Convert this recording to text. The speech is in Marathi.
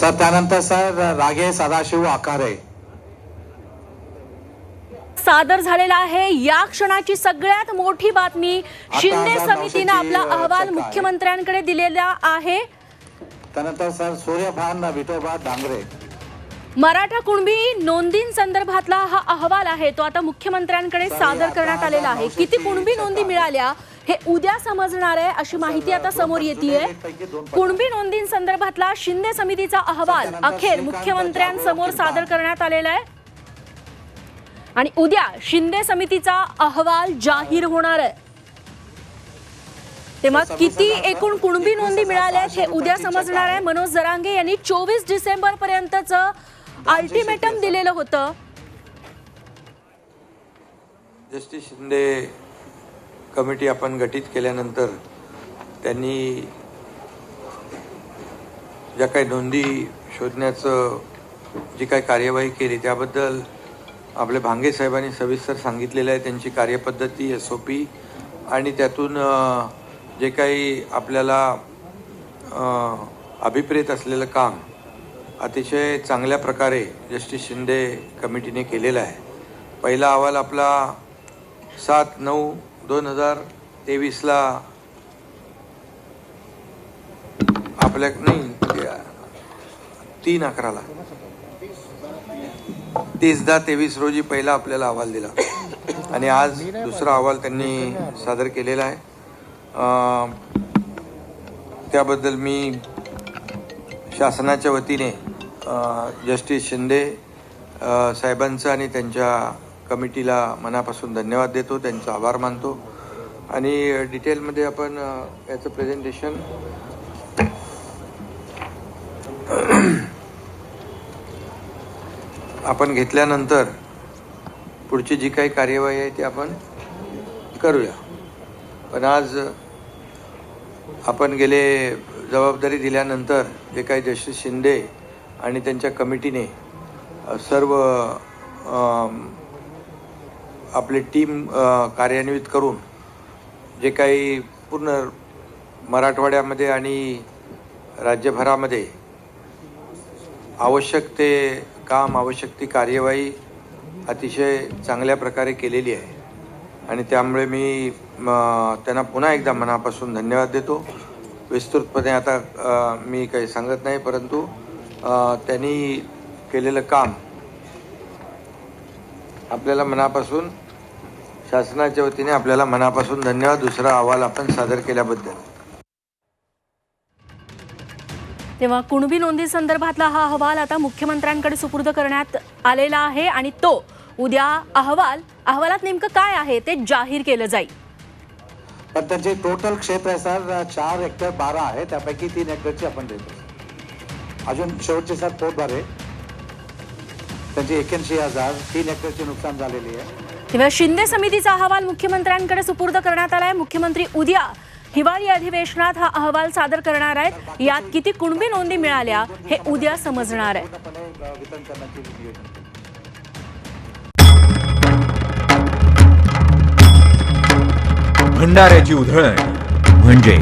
सर त्यानंतर सर रागे सदाशिव आकारे. सादर झालेला आहे या क्षणाची सगळ्यात मोठी बातमी. शिंदे समितीनं आपला अहवाल. मुख्यमंत्र्यांकडे दिलेला आहे. त्यानंतर सर सूर्यभान विठोबा डांगरे. मराठा कुणबी नोंदींसंदर्भातला हा अहवाल आहे तो आता मुख्यमंत्र्यांकडे सादर करण्यात आलेला आहे. किती कुणबी नोंदी. मिळाल्या? हे उद्या समजणार आहे अशी माहिती आता समोर येते कुणबी नोंदींसंदर्भातला शिंदे समितीचा अहवाल अखेर मुख्यमंत्र्यांसमोर सादर करण्यात आलेला आहे. आणि उद्या शिंदे समितीचा अहवाल जाहीर होणार आहे. तेव्हा किती एकूण कुणबी नोंदी मिळाल्या आहेत हे उद्या समजणार आहे. मनोज जरांगे यांनी चोवीस डिसेंबर पर्यंतच अल्टिमेटम दिलेलं होतं. जस्टिस शिंदे कमिटी आपण गठीत केल्यानंतर त्यांनी ज्या काही नोंदी शोधण्याचं जी काही कार्यवाही केली त्याबद्दल आपले भांगे साहेबांनी सविस्तर सांगितलेलं आहे. त्यांची कार्यपद्धती एस ओ पी आणि त्यातून जे काही आपल्याला अभिप्रेत असलेलं काम अतिशय चांगल्या प्रकारे जस्टिस शिंदे कमिटीने केलेलं आहे. पहिला अहवाल आपला सात नऊ दोन हजार तेवीसला आपल्या नाही तीन अकराला. तीस दहा तेवीस रोजी पहिला आपल्याला अहवाल दिला. आणि आज दुसरा अहवाल त्यांनी सादर केलेला आहे. त्याबद्दल मी शासनाच्या वतीने जस्टिस शिंदे साहेबांचं आणि त्यांच्या कमिटीला मनापासून धन्यवाद देतो त्यांचा आभार मानतो. आणि डिटेलमध्ये आपण याचं प्रेझेंटेशन आपण घेतल्यानंतर पुढची जी काही कार्यवाही आहे ती आपण करूया. पण आज आपण गेले जबाबदारी दिल्यानंतर जे काही जस्टिस शिंदे आणि त्यांच्या कमिटीने सर्व आपली टीम कार्यान्वित करून जे काही पूर्ण मराठवाड्यामध्ये आणि राज्यभरामध्ये आवश्यक ते काम आवश्यक ती कार्यवाही अतिशय चांगल्या प्रकारे केलेली आहे. आणि त्यामुळे मी म, त्यांना पुन्हा एकदा मनापासून धन्यवाद देतो. विस्तृतपणे आता मी काही सांगत नाही परंतु त्यांनी केलेलं काम आपल्याला मनापासून शासनाच्या वतीने आपल्याला मनापासून धन्यवाद. दुसरा अहवाल आपण सादर केल्याबद्दल. तेव्हा कुणबी नोंदी संदर्भातला हा अहवाल आता मुख्यमंत्र्यांकडे सुपूर्द करण्यात आलेला आहे आणि तो उद्या अहवाल अहवालात नेमकं काय आहे ते जाहीर केलं जाईल. पण त्यांचे टोटल क्षेत्र आहे सर चार हेक्टर बारा आहे. त्यापैकी तीन हेक्टरची आपण देतो. अजून शेवटचे सर पोटभरे त्यांची एक्याऐंशी हजार तीन हेक्टरचे नुकसान झालेली आहे. तेव्हा शिंदे समितीचा अहवाल मुख्यमंत्र्यांकडे सुपूर्द करण्यात आलाय. मुख्यमंत्री उद्या हिवाळी अधिवेशनात हा अहवाल सादर करणार आहेत. यात किती कुणबी नोंदी मिळाल्या हे उद्या समजणार आहे. भंडाऱ्याची उधळण म्हणजे